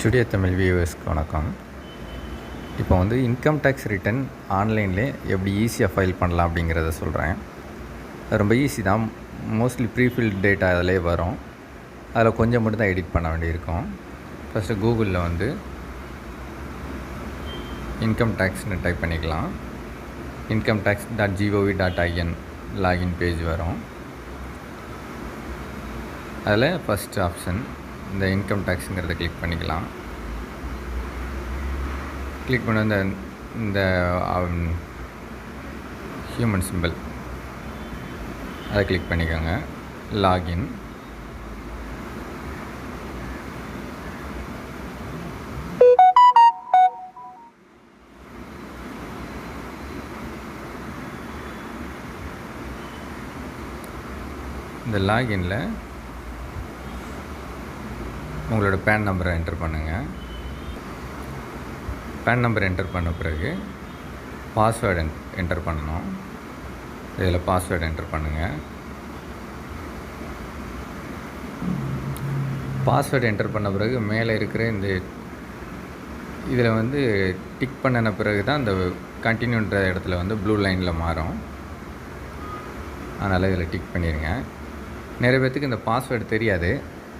Studio Tamil வியூவர்ஸ்க்கு வணக்கம். இப்போ வந்து இன்கம் டேக்ஸ் ரிட்டர்ன் ஆன்லைன்லே எப்படி ஈஸியாக ஃபைல் பண்ணலாம் அப்படிங்கிறத சொல்கிறேன் அது ரொம்ப ஈஸி தான். மோஸ்ட்லி ப்ரீஃபில்ட் டேட்டா அதிலே வரும். அதில் கொஞ்சம் மட்டும் தான் எடிட் பண்ண வேண்டியிருக்கும். ஃபஸ்ட்டு கூகுளில் வந்து இன்கம் டேக்ஸ்னு டைப் பண்ணிக்கலாம். Income tax dot GOV dot IN login page வரும். அதில் ஃபஸ்ட் ஆப்ஷன் இந்த இன்கம் டேக்ஸுங்கிறத கிளிக் பண்ணிக்கலாம். கிளிக் பண்ண இந்த இந்த um, ஹியூமன் சிம்பிள் அதை கிளிக் பண்ணிக்கோங்க. லாகின் இந்த லாகின்ல உங்களோட பேன் நம்பரை என்டர் பண்ணுங்கள் பேன் நம்பர் என்டர் பண்ண பிறகு பாஸ்வேர்டு என்டர் பண்ணணும். இதில் பாஸ்வேர்டு என்டர் பண்ணுங்கள் பாஸ்வேர்டு என்டர் பண்ண பிறகு மேலே இருக்கிற இந்த இதில் வந்து டிக் பண்ணின பிறகு தான் இந்த கண்டினியூன்ற இடத்துல வந்து ப்ளூ லைனில் மாறும். அதனால் இதில் டிக் பண்ணிடுங்க நிறைய பேர்த்துக்கு இந்த பாஸ்வேர்டு தெரியாது.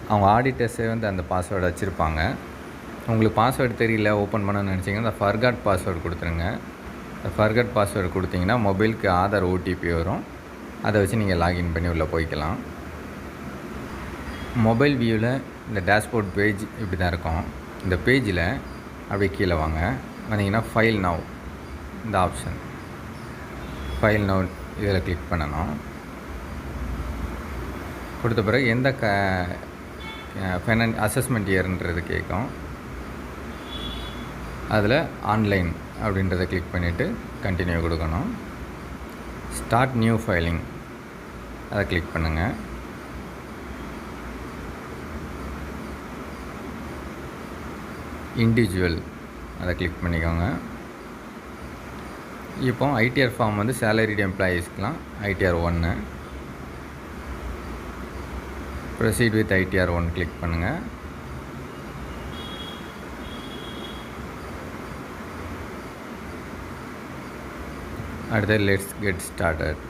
அவங்க ஆடிட்டர்ஸே வந்து அந்த பாஸ்வேர்டு வச்சுருப்பாங்க. உங்களுக்கு பாஸ்வேர்டு தெரியல ஓப்பன் பண்ணணும்னு நினச்சிங்கன்னா அந்த ஃபர்காட் பாஸ்வேர்டு கொடுத்துருங்க. அந்த ஃபர்காட் பாஸ்வேர்டு கொடுத்தீங்கன்னா மொபைலுக்கு ஆதார் ஓடிபி வரும். அதை வச்சு நீங்கள் லாகின் பண்ணி உள்ளே போய்க்கலாம். மொபைல் வியூவில் இந்த டேஷ்போர்ட் பேஜ் இப்படி தான் இருக்கும். இந்த பேஜில் அப்படியே கீழே வாங்க. வந்தீங்கன்னா ஃபைல் நவ் இந்த ஆப்ஷன் ஃபைல் நவ் இதில் கிளிக் பண்ணணும். கொடுத்த பிறகு எந்த க ஃபைனான் அசஸ்மெண்ட் இயர்ன்றது கேட்கும். அதில் ஆன்லைன் அப்படின்றத கிளிக் பண்ணிவிட்டு கண்டினியூ கொடுக்கணும். ஸ்டார்ட் நியூ ஃபைலிங் அதை கிளிக் பண்ணுங்கள் இண்டிவிஜுவல் அதை கிளிக் பண்ணிக்கோங்க. இப்போ ஐடிஆர் ஃபார்ம் வந்து சேலரிடு எம்ப்ளாயீஸ்க்கெலாம் ஐடிஆர் ஒன்று proceed with ITR one click பண்ணுங்கள் அடுத்து லெட்ஸ் கெட் ஸ்டார்டட்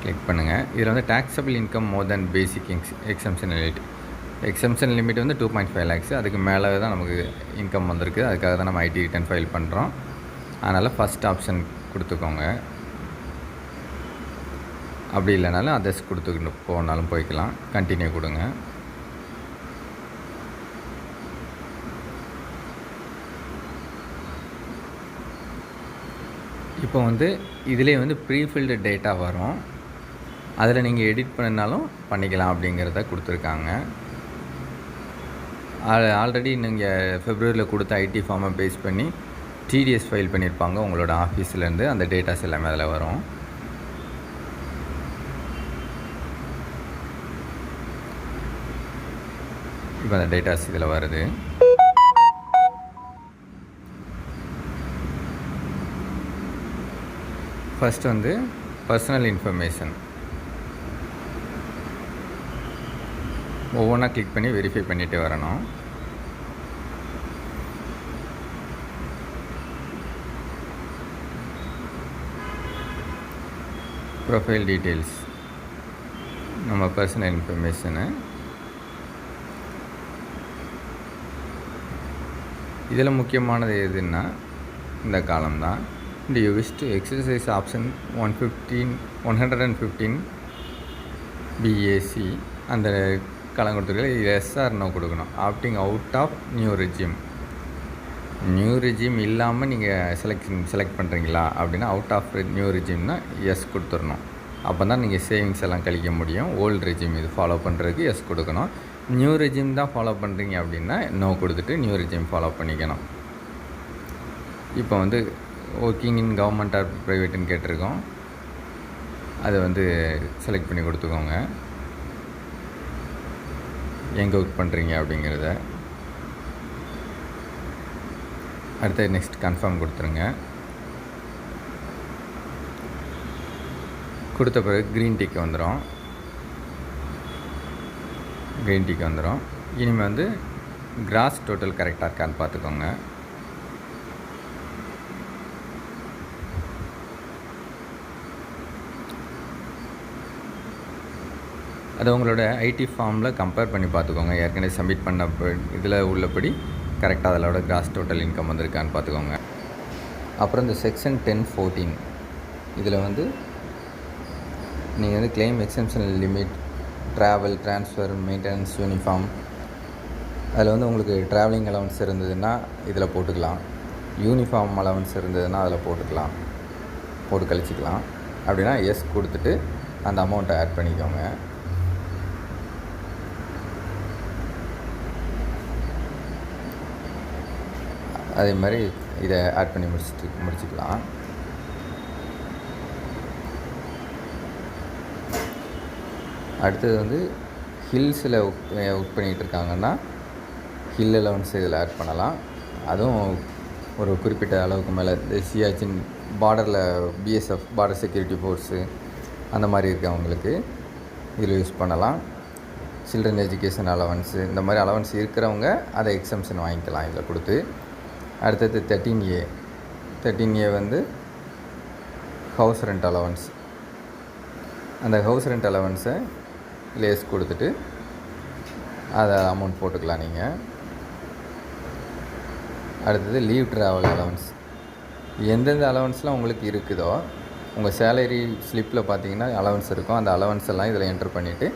கிளிக் பண்ணுங்கள் இதில் வந்து taxable income more than basic ex exemption limit exemption limit வந்து டூ பாயிண்ட் ஃபைவ் லேக்ஸ் அதுக்கு மேலே தான் நமக்கு இன்கம் வந்திருக்கு. அதுக்காக தான் நம்ம ஐடி ரிட்டர்ன் ஃபைல் பண்ணுறோம் அதனால் ஃபஸ்ட் ஆப்ஷன் கொடுத்துக்கோங்க. அப்படி இல்லைனாலும் அதர்ஸ் கொடுத்துக்கிட்டு போனாலும் போய்க்கலாம். கண்டினியூ கொடுங்க. இப்போ வந்து இதிலே வந்து ப்ரீஃபில்டு டேட்டா வரும். அதில் நீங்கள் எடிட் பண்ணினாலும் பண்ணிக்கலாம் அப்படிங்கிறத கொடுத்துருக்காங்க. ஆல்ரெடி நீங்கள் ஃபெப்ரவரியில் கொடுத்த ஐடி ஃபார்மை பேஸ் பண்ணி டிடிஎஸ் ஃபைல் பண்ணியிருப்பாங்க உங்களோட ஆஃபீஸ்லேருந்து அந்த டேட்டாஸ் எல்லாமே அதில் வரும். இப்போ அந்த டேட்டாஸ் இதில் வருது. ஃபஸ்ட் வந்து பர்சனல் இன்ஃபர்மேஷன் ஒவ்வொன்றா கிளிக் பண்ணி வெரிஃபை பண்ணிட்டு வரணும். ப்ரொஃபைல் டீட்டெயில்ஸ் நம்ம பர்சனல் இன்ஃபர்மேஷனு இதில் முக்கியமானது எதுன்னா இந்த காலம் தான் இந்த you wish to exercise option one fifteen one hundred and fifteen BAC அந்த காலம் கொடுத்துருக்கல இது எஸ்ஆர் நோ கொடுக்கணும். Opting out of new regime new regime இல்லாமல் நீங்கள் செலெக்ஷன் செலக்ட் பண்ணுறீங்களா அப்படின்னா அவுட் ஆஃப் நியூ ரெஜிம்னா எஸ் கொடுத்துடணும் அப்போ தான் நீங்கள் சேவிங்ஸ் எல்லாம் கழிக்க முடியும். ஓல்டு ரெஜிம் இது ஃபாலோ பண்ணுறதுக்கு எஸ் கொடுக்கணும். நியூ ரெஜிம் தான் ஃபாலோ பண்ணுறீங்க அப்படின்னா நோ கொடுத்துட்டு நியூ ரெஜிம் ஃபாலோ பண்ணிக்கணும். இப்போ வந்து ஒர்க்கிங் இன் கவர்மெண்ட் ஆர் ப்ரைவேட்டுன்னு கேட்டிருக்கோம். அதை வந்து செலக்ட் பண்ணி கொடுத்துக்கோங்க. எங்கே ஒர்க் பண்ணுறீங்க அப்படிங்கிறத. அடுத்து நெக்ஸ்ட் கன்ஃபார்ம் கொடுத்துருங்க. கொடுத்த பிறகு க்ரீன் டீக்கு வந்துடும் க்ரீன் டீக்கு வந்துடும் இனிமேல் வந்து கிராஸ் டோட்டல் கரெக்டாக இருக்கான்னு பார்த்துக்கோங்க. அது உங்களோட ஐடி ஃபார்மில் கம்பேர் பண்ணி பார்த்துக்கோங்க. ஏற்கனவே சப்மிட் பண்ண இதில் உள்ளபடி கரெக்டாக அதோட கிராஸ் டோட்டல் இன்கம் வந்திருக்கான்னு பார்த்துக்கோங்க. அப்புறம் இந்த செக்ஷன் டென் ஃபோர்டீன் இதில் வந்து நீங்கள் வந்து claim exemption limit travel transfer maintenance uniform அதில் வந்து உங்களுக்கு ட்ராவலிங் அலவன்ஸ் இருந்ததுன்னா இதில் போட்டுக்கலாம். யூனிஃபார்ம் அலவன்ஸ் இருந்ததுன்னா அதில் போட்டுக்கலாம். போட்டு கழிச்சிக்கலாம். அப்படின்னா எஸ் கொடுத்துட்டு அந்த அமௌண்ட்டை ஆட் பண்ணிக்கோங்க. அதே மாதிரி இதை ஆட் பண்ணி முடிச்சுட்டு முடிச்சுக்கலாம். அடுத்தது வந்து ஹில்ஸில் ஒர்க் பண்ணிகிட்டு இருக்காங்கன்னா ஹில் அலவன்ஸ் இதில் ஆட் பண்ணலாம். அதுவும் ஒரு குறிப்பிட்ட அளவுக்கு மேலே இந்த சியாச்சின் பார்டரில் பிஎஸ்எஃப் பார்டர் செக்யூரிட்டி ஃபோர்ஸு அந்த மாதிரி இருக்கவங்களுக்கு இதில் யூஸ் பண்ணலாம். சில்ட்ரன் எஜுகேஷன் அலவன்ஸு இந்த மாதிரி அலவன்ஸ் இருக்கிறவங்க அதை எக்ஸம்ஷன் வாங்கிக்கலாம் இதில் கொடுத்து. அடுத்தது தேர்ட்டீன் ஏ தேர்ட்டீன் ஏ வந்து ஹவுஸ் ரெண்ட் அலவன்ஸ் அந்த ஹவுஸ் ரெண்ட் அலவன்ஸை லேஸ் கொடுத்துட்டு அதை அமௌண்ட் போட்டுக்கலாம் நீங்கள் அடுத்தது லீவ் ட்ராவல் அலவன்ஸ் எந்தெந்த அலவன்ஸ்லாம் உங்களுக்கு இருக்குதோ உங்கள் சேலரி ஸ்லிப்பில் பார்த்தீங்கன்னா அலவன்ஸ் இருக்கும். அந்த அலவன்ஸ் எல்லாம் இதில் என்ட்ரு பண்ணிவிட்டு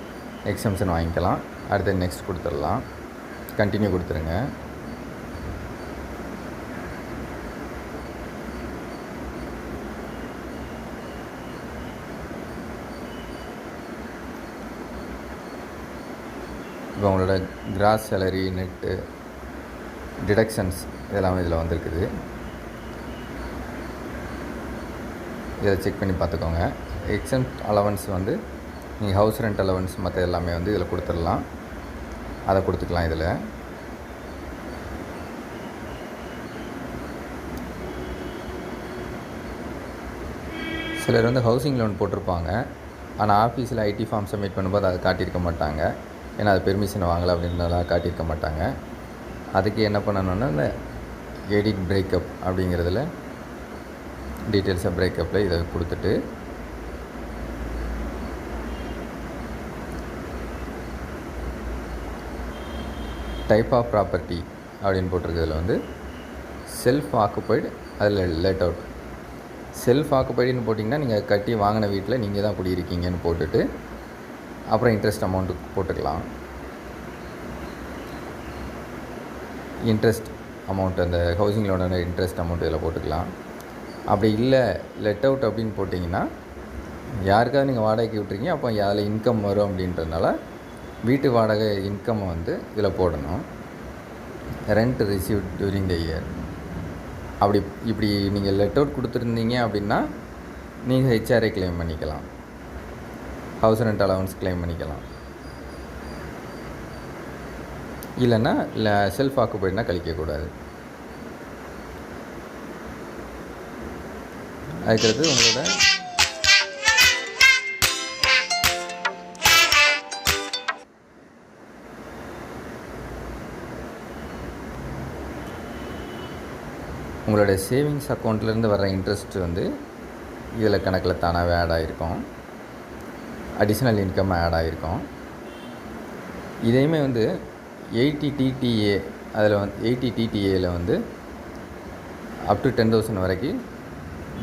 எக்ஸம்ஷன் வாங்கிக்கலாம். அடுத்து நெக்ஸ்ட் கொடுத்துடலாம். கண்டினியூ கொடுத்துருங்க. இப்போ உங்களோட கிராஸ் சேலரி நெட்டு டிடக்ஷன்ஸ் இதெல்லாம் இதில் வந்திருக்குது. இதை செக் பண்ணி பார்த்துக்கோங்க. எக்ஸன் அலவன்ஸ் வந்து நீங்கள் ஹவுஸ் ரெண்ட் அலவன்ஸ் மற்ற எல்லாமே வந்து இதில் கொடுத்துடலாம். அதை கொடுத்துக்கலாம் இதில். சிலர் வந்து ஹவுசிங் லோன் போட்டிருப்பாங்க. ஆனால் ஆஃபீஸில் ஐடி ஃபார்ம் சப்மிட் பண்ணும்போது அதை காட்டியிருக்க மாட்டாங்க. ஏன்னா அது பெர்மிஷன் வாங்கலை அப்படின்றதெல்லாம் காட்டியிருக்க மாட்டாங்க. அதுக்கு என்ன பண்ணணுன்னா இந்த எடிட் பிரேக்கப் அப்படிங்கிறதுல டீட்டெயில்ஸை பிரேக்கப்பில் இதை கொடுத்துட்டு டைப் ஆஃப் ப்ராப்பர்ட்டி அப்படின்னு போட்டிருக்கிறதுல வந்து செல்ஃப் ஆக்குப்பைடு அதில் லேட் அவுட் செல்ஃப் ஆக்குப்பைடுன்னு போட்டிங்கன்னா நீங்கள் கட்டி வாங்கின வீட்டில் நீங்கள் தான் குடியிருக்கீங்கன்னு போட்டுட்டு அப்புறம் இன்ட்ரெஸ்ட் அமௌண்ட்டு போட்டுக்கலாம். இன்ட்ரெஸ்ட் அமௌண்ட் அந்த ஹவுசிங் லோனோட இன்ட்ரெஸ்ட் அமௌண்ட் இதில் போட்டுக்கலாம். அப்படி இல்லை லெட் அவுட் அப்படின்னு போட்டிங்கன்னா யாருக்காவது நீங்கள் வாடகைக்கு விட்டுருக்கீங்க அப்போ அதில் இன்கம் வரும் அப்படின்றதுனால வீட்டு வாடகை இன்கம் வந்து இதில் போடணும். Rent receive during the year அப்படி இப்படி நீங்கள் லெட் அவுட் கொடுத்துருந்தீங்க அப்படின்னா நீங்கள் ஹெச்ஆர்ஐ கிளைம் பண்ணிக்கலாம். ஹவுஸ் ரெண்ட் அலவன்ஸ் கிளைம் பண்ணிக்கலாம். இல்லைன்னா இல்லை செல்ஃப் ஆக்குப்பைட்னா கழிக்கக்கூடாது அதுக்கடுத்து உங்களோட உங்களுடைய சேவிங்ஸ் அக்கௌண்ட்லேருந்து வர இன்ட்ரெஸ்ட் வந்து இதில் கணக்கில் தானாகவே ஆட் ஆகிருக்கும் அடிஷ்னல் இன்கம் ஆட் ஆகிருக்கும் இதையுமே வந்து எயிட்டி டிடிஏ அதில் வந்து எயிட்டி டிடிஏயில் வந்து அப் டு டென் தௌசண்ட் வரைக்கும்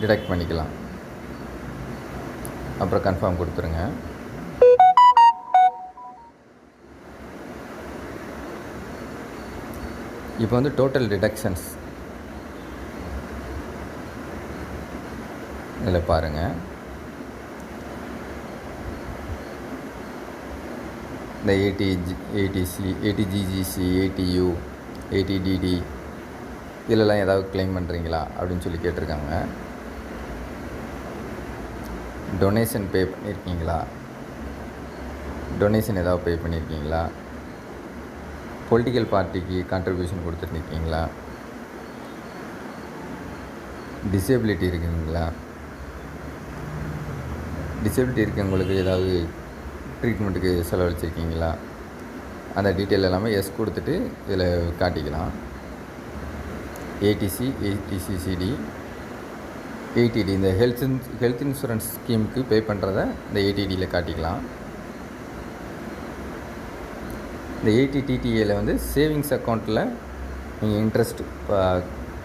டிடெக்ட் பண்ணிக்கலாம். அப்புறம் கன்ஃபார்ம் கொடுத்துருங்க. இப்போ வந்து டோட்டல் டிடக்ஷன்ஸ் இதில் பாருங்கள் இந்த ஏடி ஏடிசி ஏடிஜிஜிசி ஏடியு ஏடிடிடி இதிலலாம் ஏதாவது கிளைம் பண்ணுறீங்களா அப்படின்னு சொல்லி கேட்டிருக்காங்க. டொனேஷன் பே பண்ணியிருக்கீங்களா டொனேஷன் ஏதாவது பே பண்ணியிருக்கீங்களா பொலிட்டிக்கல் பார்ட்டிக்கு கான்ட்ரிபியூஷன் கொடுத்துருக்கீங்களா? டிசேபிலிட்டி இருக்குங்களா? டிசேபிலிட்டி இருக்கவங்களுக்கு ஏதாவது ட்ரீட்மெண்ட்டுக்கு செலவழிச்சிருக்கீங்களா? அந்த டீட்டெயில் எல்லாமே எஸ் கொடுத்துட்டு இதில் காட்டிக்கலாம். ஏடிசி ஏடிசிசிடி ஏடிடி இந்த ஹெல்த் இன் ஹெல்த் இன்சூரன்ஸ் ஸ்கீமுக்கு பே பண்ணுறத இந்த ஏடிடியில் காட்டிக்கலாம். இந்த ஏடிடிடிஏயில் வந்து சேவிங்ஸ் அக்கௌண்ட்டில் நீங்கள் இன்ட்ரெஸ்ட்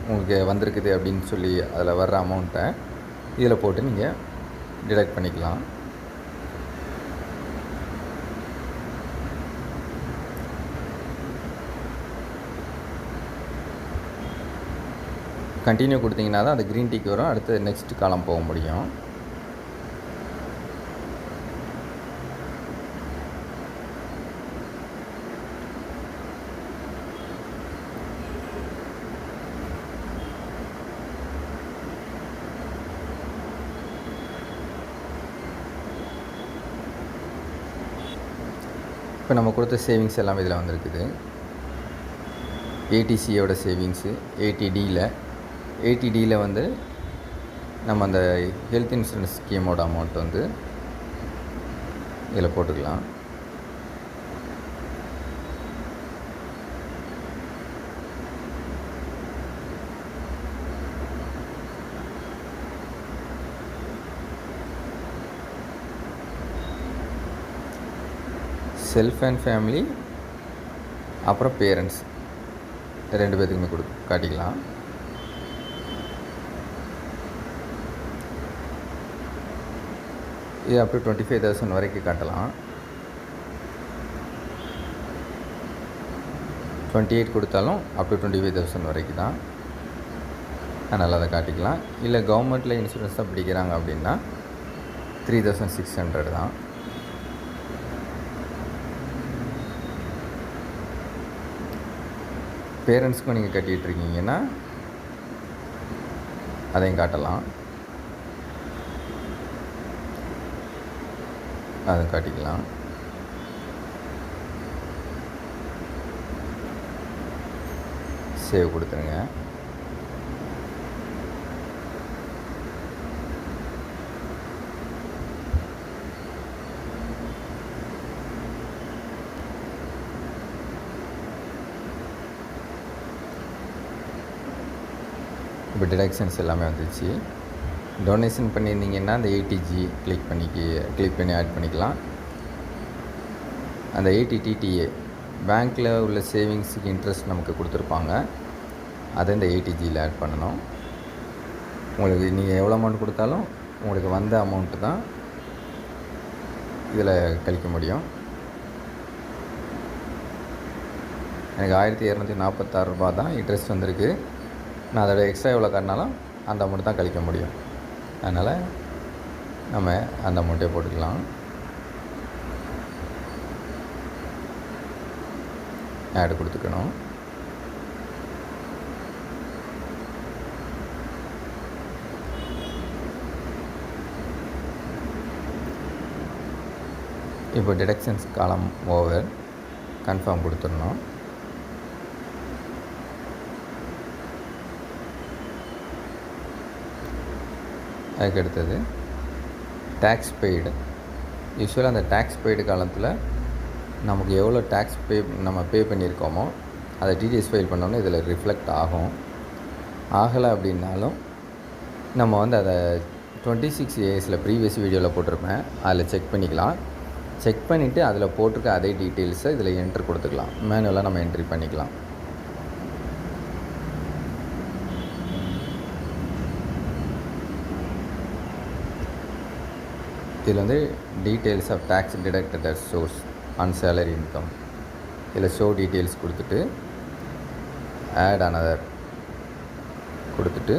உங்களுக்கு வந்திருக்குது அப்படின்னு சொல்லி அதில் வர்ற அமௌண்ட்டை இதில் போட்டு நீங்கள் டிடெக்ட் பண்ணிக்கலாம். கண்டினியூ கொடுத்தீங்கன்னா தான் அது க்ரீன் டீக்கு வரும். அடுத்து நெக்ஸ்ட் காலம் போக முடியும். இப்போ நம்ம கொடுத்த சேவிங்ஸ் எல்லாம் இதில் வந்திருக்குது. ஏடிசியோட சேவிங்ஸு ஏடிடியில் எயிட்டிடியில் வந்து நம்ம அந்த ஹெல்த் இன்சூரன்ஸ் ஸ்கீமோட அமௌண்ட் வந்து இதில் போட்டுக்கலாம். செல்ஃப் அண்ட் ஃபேமிலி அப்புறம் பேரண்ட்ஸ் ரெண்டு பேர்த்துக்குமே கொடு காட்டிக்கலாம். இது up to twenty five thousand வரைக்கும் காட்டலாம். டுவெண்ட்டி எயிட் கொடுத்தாலும் up to twenty five thousand வரைக்கும் தான். அதனால் அதை காட்டிக்கலாம். இல்லை கவர்மெண்ட்டில் இன்சூரன்ஸ் தான் பிடிக்கிறாங்க அப்படின்னா த்ரீ தௌசண்ட் சிக்ஸ் ஹண்ட்ரட் தான். பேரண்ட்ஸ்க்கும் நீங்கள் கட்டிகிட்ருக்கீங்கன்னா அதையும் காட்டலாம். அதை காட்டிக்கலாம். சேவ் கொடுத்துருங்க. இப்போ டிடக்ஷன்ஸ் எல்லாமே வந்துச்சு டொனேஷன் பண்ணியிருந்தீங்கன்னா அந்த எயிட்டிஜி கிளிக் பண்ணிக்கி கிளிக் பண்ணி ஆட் பண்ணிக்கலாம். அந்த எயிட்டி டிடிஏ பேங்க்கில் உள்ள சேவிங்ஸுக்கு இன்ட்ரெஸ்ட் நமக்கு கொடுத்துருப்பாங்க. அதை இந்த ஏடிஜியில் ஆட் பண்ணணும். உங்களுக்கு நீங்கள் எவ்வளோ அமௌண்ட் கொடுத்தாலும் உங்களுக்கு வந்த அமௌண்ட்டு தான் இதில் கழிக்க முடியும். எனக்கு ஆயிரத்தி இரநூத்தி நாற்பத்தாறு ரூபா தான் இன்ட்ரெஸ்ட் வந்திருக்கு. நான் அதோட எக்ஸ்ட்ரா எவ்வளோ காட்டினாலும் அந்த அமௌண்ட் தான் கழிக்க முடியும். அதனால் நம்ம அந்த அமௌண்ட்டே போட்டுக்கலாம். ஆடு கொடுத்துக்கணும். இப்போ டிடக்ஷன்ஸ் காலம் ஓவர் கன்ஃபார்ம் கொடுத்துடணும். அதுக்கு அடுத்தது டேக்ஸ் பெய்டு யூஸ்வலாக அந்த டேக்ஸ் பெய்டு காலத்தில் நமக்கு எவ்வளோ டேக்ஸ் பே நம்ம பே பண்ணியிருக்கோமோ அதை டிடிஎஸ் ஃபைல் பண்ணோன்னே இதில் ரிஃப்ளெக்ட் ஆகும். ஆகலை அப்படின்னாலும் நம்ம வந்து அதை டுவெண்ட்டி சிக்ஸ் இயர்ஸில் ப்ரீவியஸ் வீடியோவில் போட்டிருப்பேன். அதில் செக் பண்ணிக்கலாம். செக் பண்ணிவிட்டு அதில் போட்டிருக்க அதே டீட்டெயில்ஸை இதில் என்ட்ரு கொடுத்துக்கலாம். மேனுவலாக நம்ம என்ட்ரி பண்ணிக்கலாம். இதில் வந்து details of tax deducted at source on salary income இதில் ஷோ டீட்டெயில்ஸ் கொடுத்துட்டு ஆட் அனதர் கொடுத்துட்டு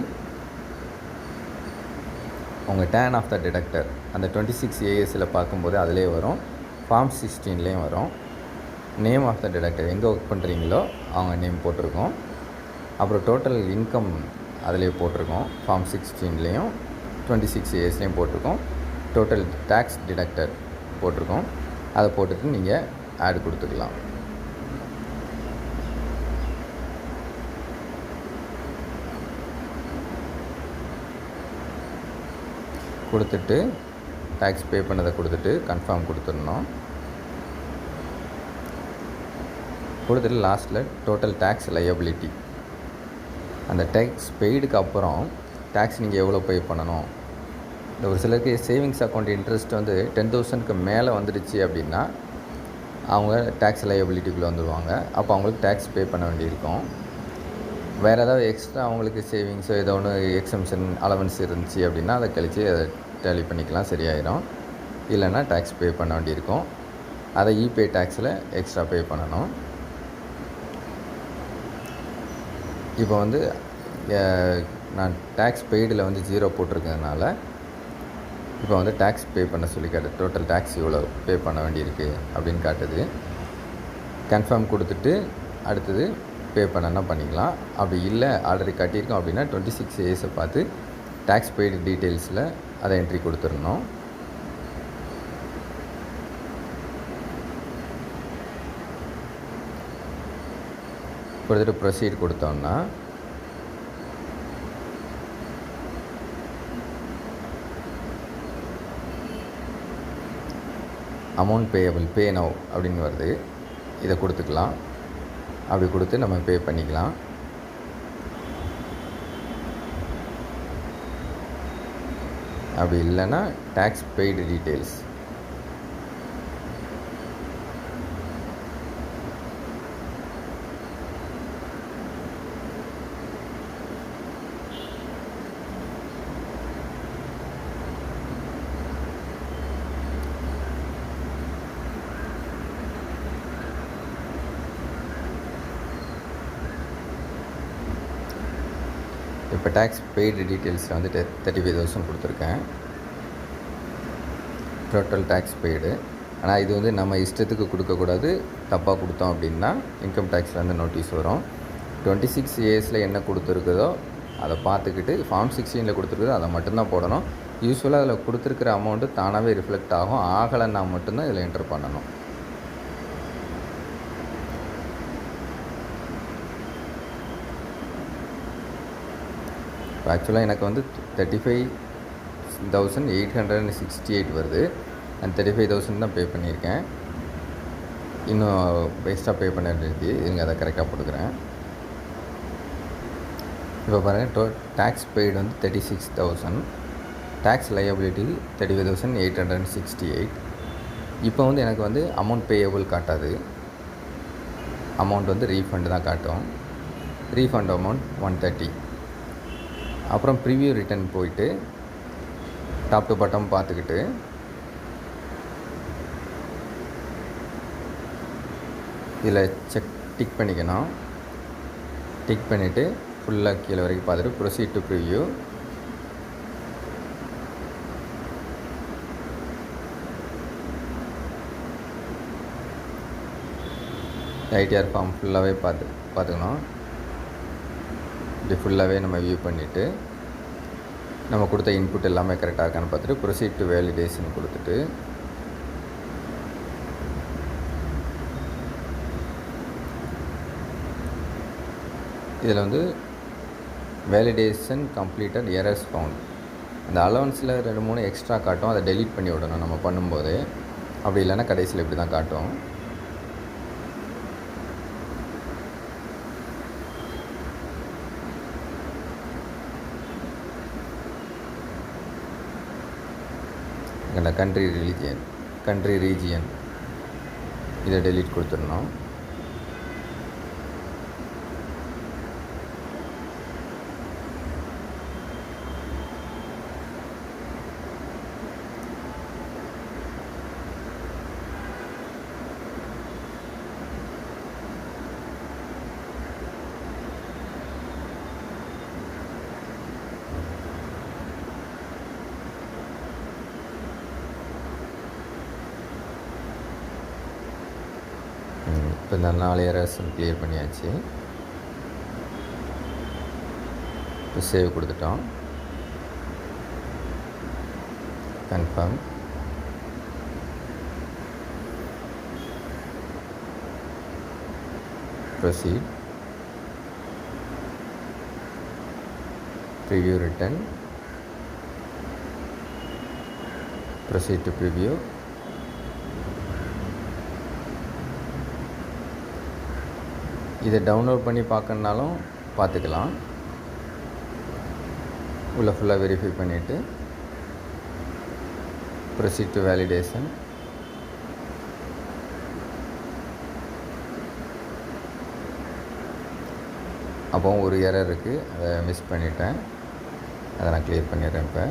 உங்கள் டேன் ஆஃப் த டிடக்டர் அந்த டுவெண்ட்டி சிக்ஸ் ஏஎஸில் பார்க்கும்போது அதிலே வரும். ஃபார்ம் சிக்ஸ்டீன்லேயும் வரும். நேம் ஆஃப் த டிடக்டர் எங்கே ஒர்க் பண்ணுறீங்களோ அவங்க நேம் போட்டிருக்கோம். அப்புறம் டோட்டல் இன்கம் அதிலே போட்டிருக்கோம். ஃபார்ம் சிக்ஸ்டீன்லேயும் டுவெண்ட்டி சிக்ஸ் இயர்ஸ்லேயும் போட்டிருக்கோம். டோட்டல் டேக்ஸ் டிடக்டர் போட்டிருக்கோம். அதை போட்டுட்டு நீங்கள் ஆட் கொடுத்துக்கலாம். கொடுத்துட்டு டேக்ஸ் பே பண்ணதை கொடுத்துட்டு கன்ஃபார்ம் கொடுத்துடணும். கொடுத்துட்டு லாஸ்ட்டில் டோட்டல் டேக்ஸ் லையபிலிட்டி அந்த டேக்ஸ் பெய்டுக்கு அப்புறம் டேக்ஸ் நீங்கள் எவ்வளோ பே பண்ணணும்? இந்த ஒரு சிலருக்கு சேவிங்ஸ் அக்கௌண்ட் இன்ட்ரெஸ்ட் வந்து டென் தௌசண்ட்க்கு மேலே வந்துடுச்சு அப்படின்னா அவங்க டேக்ஸ் லயபிலிட்டிக்குள்ளே வந்துடுவாங்க அப்போ அவங்களுக்கு டேக்ஸ் பே பண்ண வேண்டியிருக்கும். வேறு ஏதாவது எக்ஸ்ட்ரா அவங்களுக்கு சேவிங்ஸோ ஏதோ ஒன்று எக்ஸம்ஷன் அலவன்ஸ் இருந்துச்சு அப்படின்னா அதை கழித்து அதை டேலி பண்ணிக்கலாம் சரியாயிடும் இல்லைன்னா டேக்ஸ் பே பண்ண வேண்டியிருக்கும். அதை இபே டேக்ஸில் எக்ஸ்ட்ரா பே பண்ணணும். இப்போ வந்து நான் டேக்ஸ் பெய்டில் வந்து ஜீரோ போட்டிருக்கிறதுனால இப்போ வந்து டேக்ஸ் பே பண்ண சொல்லி காட்டு டோட்டல் டேக்ஸ் இவ்வளோ பே பண்ண வேண்டியிருக்கு அப்படின்னு காட்டுது. கன்ஃபார்ம் கொடுத்துட்டு அடுத்தது பே பண்ணனா பண்ணிக்கலாம். அப்படி இல்லை ஆல்ரெடி கட்டியிருக்கோம் அப்படின்னா டுவெண்ட்டி சிக்ஸ் ஏஸை பார்த்து டேக்ஸ் பெய்டு டீட்டெயில்ஸில் அதை என்ட்ரி கொடுத்துடணும். கொடுத்துட்டு ப்ரொசீட் கொடுத்தோம்னா அமௌண்ட் பேயபிள் பே நவ் அப்படின்னு வருது. இதை கொடுத்துக்கலாம். அப்படி கொடுத்து நம்ம பே பண்ணிக்கலாம். அப்படி இல்லைன்னா டேக்ஸ் பெய்டு டீட்டெயில்ஸ் இப்போ டேக்ஸ் பெய்டு டீட்டெயில்ஸில் வந்து தேர்ட்டி ஃபைவ் தௌசண்ட் கொடுத்துருக்கேன். டோட்டல் டேக்ஸ் பெய்டு ஆனால் இது வந்து நம்ம இஷ்டத்துக்கு கொடுக்கக்கூடாது தப்பாக கொடுத்தோம் அப்படின்னா இன்கம் டேக்ஸ்லேருந்து நோட்டீஸ் வரும். டுவெண்ட்டி சிக்ஸ் இயர்ஸில் என்ன கொடுத்துருக்குதோ அதை பார்த்துக்கிட்டு ஃபார்ம் சிக்ஸ்டீனில் கொடுத்துருக்குதோ அதை மட்டும்தான் போடணும். யூஸ்வலாக அதில் கொடுத்துருக்குற அமௌண்ட்டு தானாகவே ரிஃப்ளெக்ட் ஆகும். ஆகலைன்னா மட்டும்தான் இதில் என்டர் பண்ணணும். இப்போ ஆக்சுவலாக எனக்கு வந்து thirty five thousand eight hundred and sixty eight வருது. அந்த தேர்ட்டி ஃபைவ் தௌசண்ட் தான் பே பண்ணியிருக்கேன். இன்னும் எக்ஸ்ட்ரா பே பண்ண வேண்டியது இருங்க அதை கரெக்டாக போட்டுக்கிறேன். இப்போ பாருங்கள் டோ டேக்ஸ் பெய்டு வந்து thirty six thousand tax liability thirty five thousand eight hundred and sixty eight இப்போ வந்து எனக்கு வந்து அமௌண்ட் பேயபிள் காட்டாது. அமௌண்ட் வந்து ரீஃபண்டு தான் காட்டும். ரீஃபண்ட் அமௌண்ட் ஒன் தேர்ட்டி அப்புறம் ப்ரிவியூ ரிட்டர்ன் போயிட்டு டாப் டு பட்டம் பார்த்துக்கிட்டு இதில் செக் டிக் பண்ணிக்கணும். டிக் பண்ணிவிட்டு ஃபுல்லாக கீழே வரைக்கும் பார்த்துட்டு proceed to preview ITR form ஃபுல்லாகவே பார்த்து பார்த்துக்கணும். இப்படி ஃபுல்லாகவே நம்ம வியூ பண்ணிவிட்டு நம்ம கொடுத்த இன்புட் எல்லாமே கரெக்டாக இருக்கான்னு பார்த்துட்டு ப்ரொசீட் டு வேலிடேஷன் கொடுத்துட்டு இதில் வந்து வேலிடேஷன் கம்ப்ளீட்டட் எரர்ஸ் ஃபவுண்ட் அந்த அலவன்ஸில் ரெண்டு மூணு எக்ஸ்ட்ரா காட்டும் அதை டெலீட் பண்ணி விடணும் நம்ம பண்ணும்போது. அப்படி இல்லைன்னா கடைசியில் இப்படி தான் காட்டும். இந்த கண்ட்ரி ரிலீஜியன் கண்ட்ரி ரீஜியன் இதை டெலீட் கொடுத்துடணும். இப்போ இந்த நாலு ஏரர்ஸ் கிளியர் பண்ணியாச்சு. இப்போ சேவ் கொடுத்துட்டோம். Confirm proceed preview return proceed to preview. இதை டவுன்லோட் பண்ணி பார்க்கணுனாலும் பார்த்துக்கலாம். உள்ளே ஃபுல்லாக வெரிஃபை பண்ணிவிட்டு ப்ரொசீட் டு வேலிடேஷன் அப்போ ஒரு எரர் இருக்குது அதை மிஸ் பண்ணிட்டேன். அதை நான் கிளியர் பண்ணிடுறேன் இப்போ.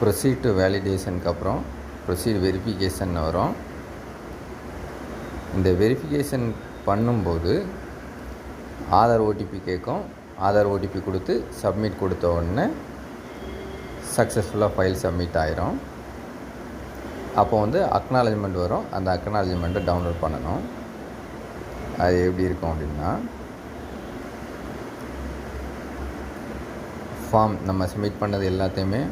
ப்ரொசீட் டு வேலிடேஷனுக்கு அப்புறம் ப்ரொசீட் வெரிஃபிகேஷன் வரும். இந்த வெரிஃபிகேஷன் பண்ணும்போது ஆதார் ஓடிபி கேட்கும். ஆதார் ஓடிபி கொடுத்து சப்மிட் கொடுத்த உடனே சக்ஸஸ்ஃபுல்லாக ஃபைல் சப்மிட் ஆயிரும். அப்போ வந்து அக்னாலஜ்மெண்ட் வரும். அந்த அக்னாலஜ்மெண்ட்டை டவுன்லோட் பண்ணணும். அது எப்படி இருக்கும் அப்படின்னா ஃபார்ம் நம்ம சப்மிட் பண்ணது எல்லாத்தையுமே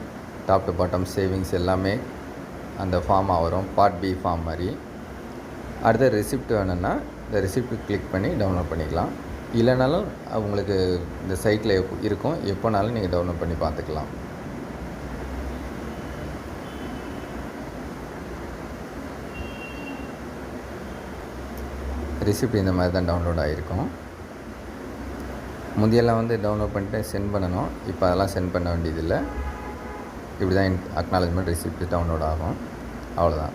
டாப் டு பாட்டம் சேவிங்ஸ் எல்லாமே அந்த ஃபார்மாக வரும். பார்ட் பி ஃபார்ம் மாதிரி. அடுத்த ரெசிப்ட் வேணும்னா இந்த ரெசிப்ட் கிளிக் பண்ணி டவுன்லோட் பண்ணிக்கலாம். இல்லைனாலும் உங்களுக்கு இந்த சைட்டில் இருக்கும் எப்போனாலும் நீங்கள் டவுன்லோட் பண்ணி பார்த்துக்கலாம். ரெசிப்ட் இந்த மாதிரி தான் டவுன்லோட் ஆகிருக்கும் முந்தையெல்லாம் வந்து டவுன்லோட் பண்ணிட்டு சென்ட் பண்ணணும். இப்போ அதெல்லாம் சென்ட் பண்ண வேண்டியதில்லை. இப்படி தான் அக்னாலஜ்மெண்ட் ரெசிப்ட் டவுன்லோட் ஆகும். அவ்வளோதான்